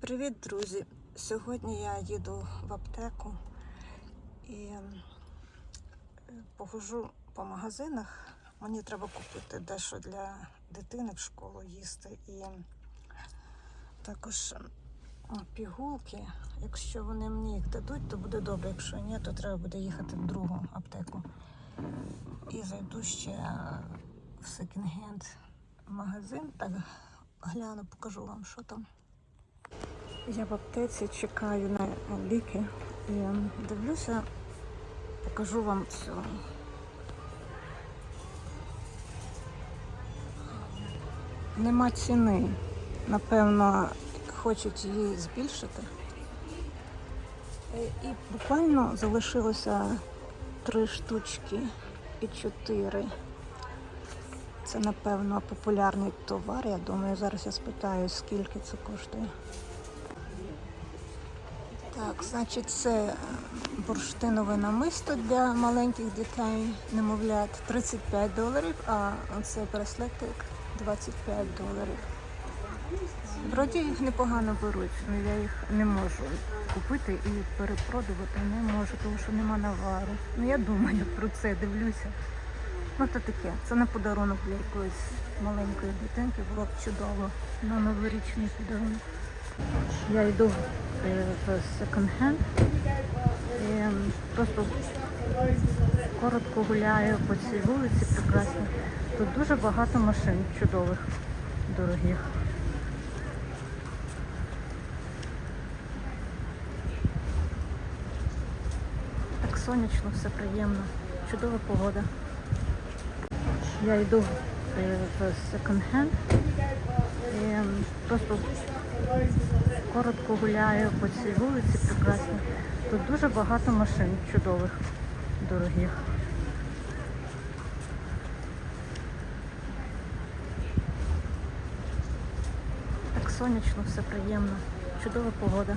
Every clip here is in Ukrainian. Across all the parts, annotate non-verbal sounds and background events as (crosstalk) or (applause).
Привіт, друзі! Сьогодні я їду в аптеку і е, похожу по магазинах. Мені треба купити дещо для дитини в школу їсти і також е, пігулки. Якщо вони мені їх дадуть, то буде добре. Якщо ні, то треба буде їхати в другу аптеку. І зайду ще е, в секонд-хенд магазин. Так гляну, покажу вам, що там. Я в аптеці чекаю на ліки і дивлюся, покажу вам цю. Нема ціни. Напевно, хочуть її збільшити. І буквально залишилося три штучки і чотири. Це, напевно, популярний товар. Я думаю, зараз я спитаю, скільки це коштує. Так, значить, це е, бурштинове намисто для маленьких дітей, немовлят 35 доларів, а оце браслетик 25 доларів. Вроді їх непогано беруть, але я їх не можу купити і перепродувати не можу, тому що нема навару. Ну я думаю про це, дивлюся. Ну то таке, це на подарунок для якоїсь маленької дитинки, було б чудово на новорічний подарунок. Я йду е, в секонд-хенд і ем, просто коротко гуляю по цій вулиці прекрасно. Тут дуже багато машин чудових, дорогих. Так сонячно, все приємно, чудова погода. Я йду е, в секонд-хенд і ем, просто коротко гуляю по цій вулиці прекрасно. Тут дуже багато машин чудових, дорогих. Так сонячно, все приємно, чудова погода.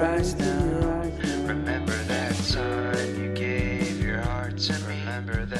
eyes now. Remember that time you gave your heart to me. Remember that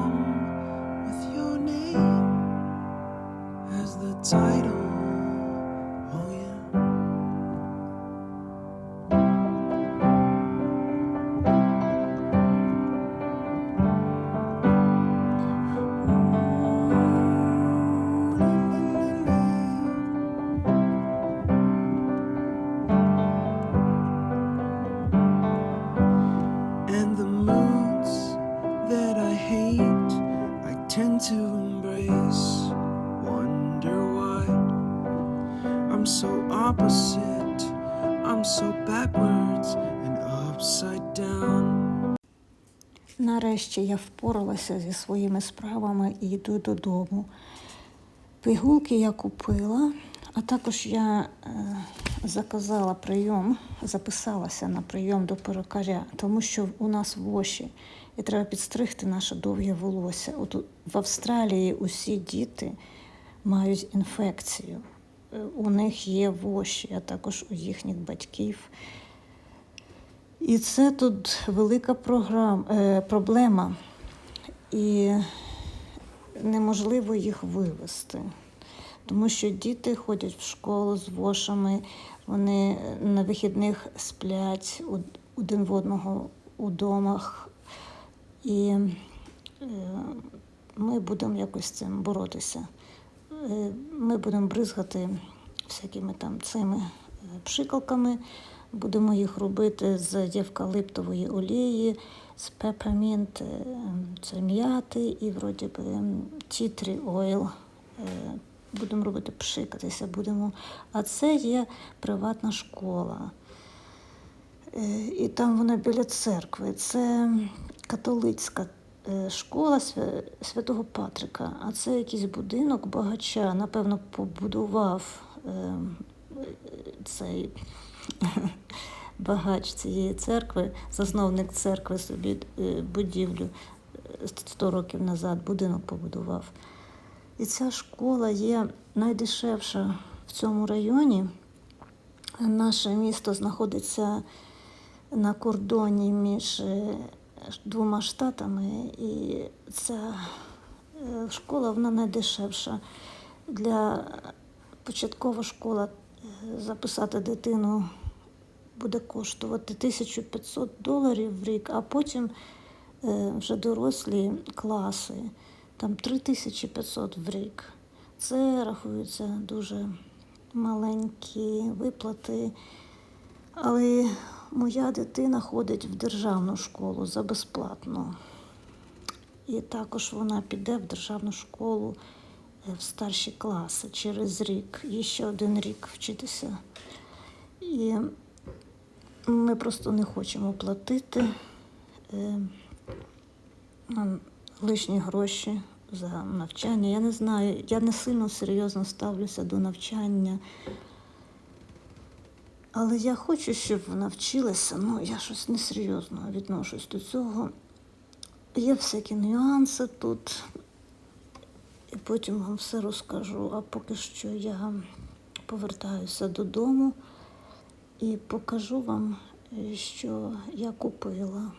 я впоралася зі своїми справами і йду додому. Пігулки я купила, а також я е, заказала прийом, записалася на прийом до перукаря, тому що у нас воші і треба підстригти наше довге волосся. От в Австралії усі діти мають інфекцію. Е, У них є воші, а також у їхніх батьків. І це тут велика програм, е, проблема, і неможливо їх вивести. Тому що діти ходять в школу з вошами, вони на вихідних сплять один в одного у домах. І е, ми будемо якось з цим боротися. Е, Ми будемо бризгати всякими там цими е, пшикалками, будемо їх робити з євкалиптової олії, з пеппермінт, е, це м'яти і вроді би тітрі ойл. Е, Будемо робити пшикатися, будемо. А це є приватна школа. Е, І там вона біля церкви. Це католицька школа Святого Патрика, а це якийсь будинок багача, напевно, побудував е, цей (laughs) багач цієї церкви, засновник церкви собі е, будівлю е, 100 років назад будинок побудував. І ця школа є найдешевша в цьому районі. Наше місто знаходиться на кордоні між е, двома штатами, і ця е, школа вона найдешевша. Для початкова школа е, записати дитину буде коштувати 1500 доларів в рік, а потім е, вже дорослі класи, там 3500 в рік. Це рахуються дуже маленькі виплати. Але моя дитина ходить в державну школу за безплатно. І також вона піде в державну школу в старші класи через рік, ще один рік вчитися. І ми просто не хочемо платити е, лишні гроші за навчання. Я не знаю, я не сильно серйозно ставлюся до навчання. Але я хочу, щоб вона вчилася, ну я щось несерйозно відношусь до цього. Є всякі нюанси тут, і потім вам все розкажу. А поки що я повертаюся додому і покажу вам, е, що я купила.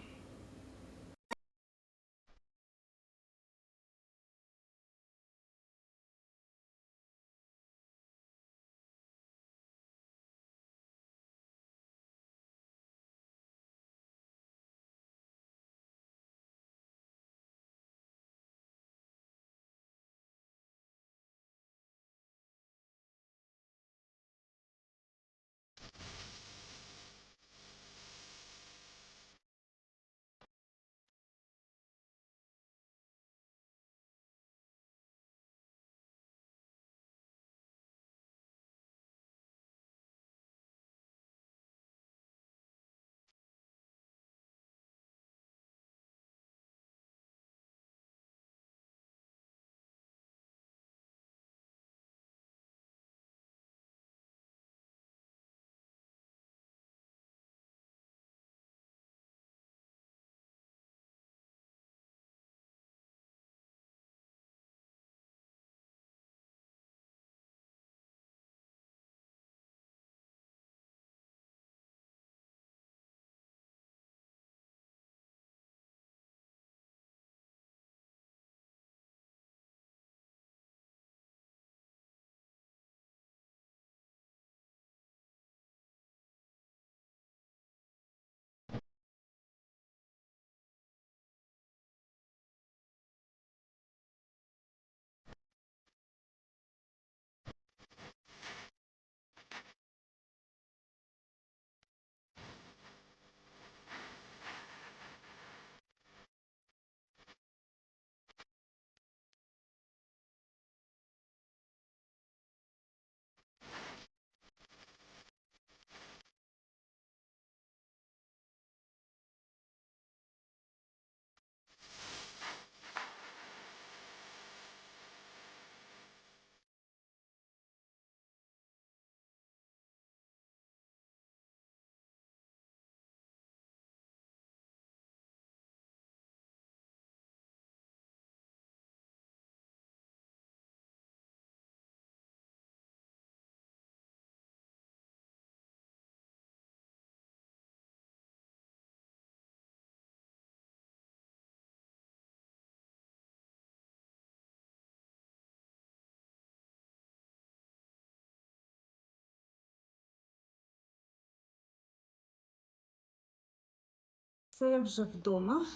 Це я вже вдома.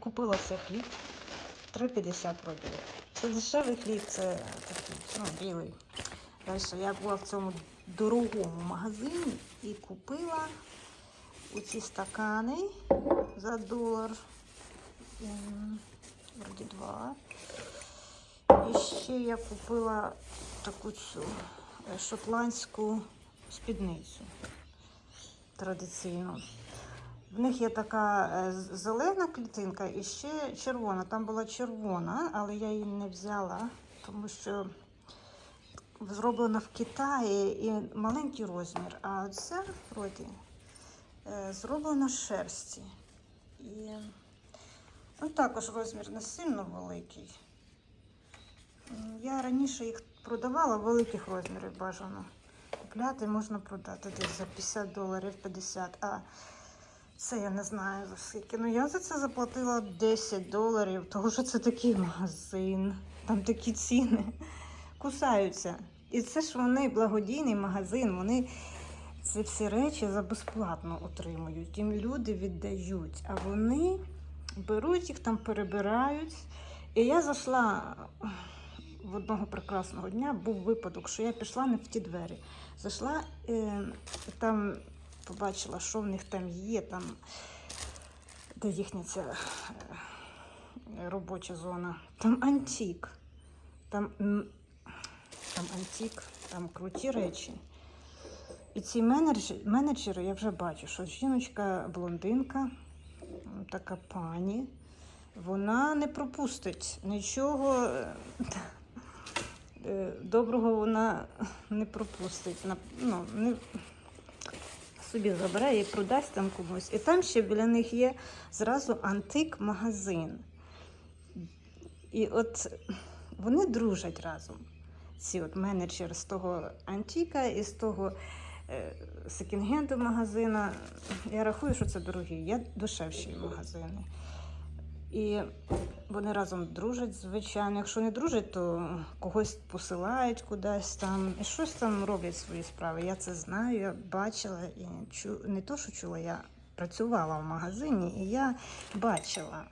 Купила цей хліб. 3,50 вроді. Це дешевий хліб, це такий, ну, білий. Далі я була в цьому дорогому магазині і купила оці стакани за долар. Вроді два. І ще я купила таку цю е, шотландську спідницю традиційну. В них є така е, зелена клітинка і ще червона. Там була червона, але я її не взяла, тому що зроблена в Китаї і маленький розмір. А це вроді е, зроблено з шерсті. І ну, також розмір не сильно великий. Я раніше їх продавала великих розмірах бажано. Купляти можна продати десь за 50 доларів 50. А це я не знаю за скільки. Ну я за це заплатила 10 доларів, тому що це такий магазин. Там такі ціни кусаються. І це ж вони благодійний магазин. Вони ці всі речі за безплатно отримують. Їм люди віддають, а вони беруть їх там, перебирають. І я зайшла в одного прекрасного дня, був випадок, що я пішла не в ті двері. Зайшла е, там побачила, що в них там є, там, де їхня ця е, робоча зона. Там антик. Там, там антик, там круті речі. І ці менеджери, менеджери, я вже бачу, що жіночка блондинка, така пані, вона не пропустить нічого е, доброго вона не пропустить. Ну, не, собі забере і продасть там комусь. І там ще біля них є зразу антик-магазин. І от вони дружать разом. Ці от менеджер з того антіка і з того е, секонд-хенду магазина. Я рахую, що це дорогі, є дешевші магазини. І вони разом дружать, звичайно. Якщо не дружать, то когось посилають кудись там і щось там роблять свої справи. Я це знаю, я бачила і чу... не то, що чула, я працювала в магазині, і я бачила,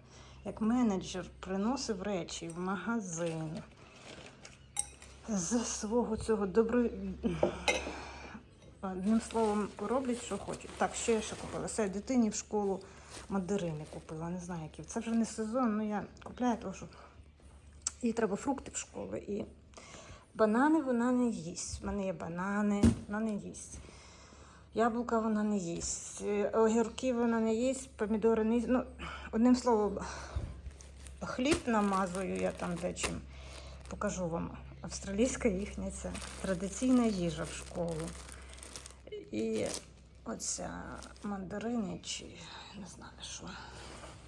як менеджер приносив речі в магазин з свого цього добро... Одним словом, роблять, що хочуть. Так, що я ще купила? Все, дитині в школу мандарини купила, не знаю які. Це вже не сезон, ну я купляю, тому що їй треба фрукти в школу. І банани вона не їсть. У мене є банани, вона не їсть. Яблука вона не їсть. Е, Огірки вона не їсть, помідори не їсть. Ну, одним словом, хліб намазую я там дечим. Покажу вам. Австралійська їхня ця традиційна їжа в школу. І оця мандарини чи не знаю що.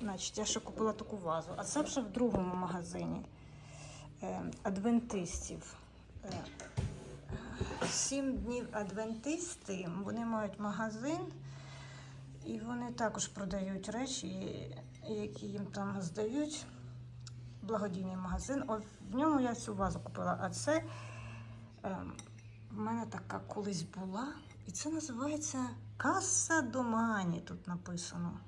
Значить, я ще купила таку вазу. А це вже в другому магазині е, адвентистів. Е, Сім днів адвентисти. Вони мають магазин, і вони також продають речі, які їм там здають. Благодійний магазин. От в ньому я цю вазу купила. А це е, в мене така колись була. І це називається Каса Домані. Тут написано.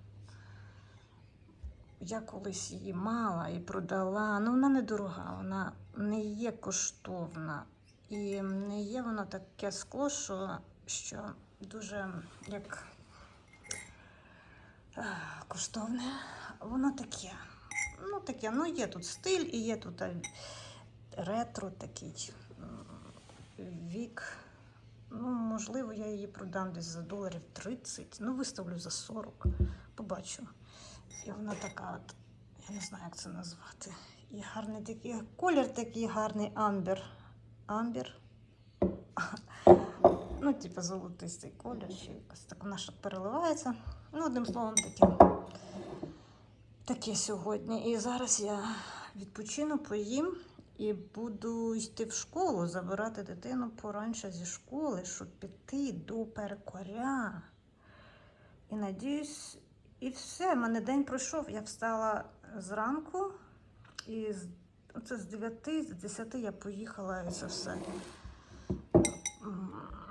Я колись її мала і продала. Ну, вона недорога, вона не є коштовна. І не є воно таке скло, що, що дуже як е, коштовне. Воно таке. Ну, таке, ну є тут стиль і є тут е, ретро такий вік. Ну, можливо, я її продам десь за доларів 30, ну, виставлю за 40, побачу. І вона така, от, я не знаю, як це назвати. І гарний такий колір такий гарний амбер. Амбер. Ну, типу, золотистий колір, ще якось так вона ще переливається. Ну, одним словом, таке. Таке сьогодні. І зараз я відпочину, поїм і буду йти в школу, забирати дитину поранше зі школи, щоб піти до перекоря. І надіюсь, і все. в мене день пройшов. Я встала зранку, і з, оце з 9, з 10 я поїхала і це все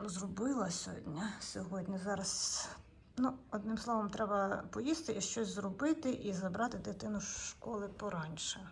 зробила сьогодні. Сьогодні зараз. Ну, одним словом, треба поїсти і щось зробити і забрати дитину з школи пораньше.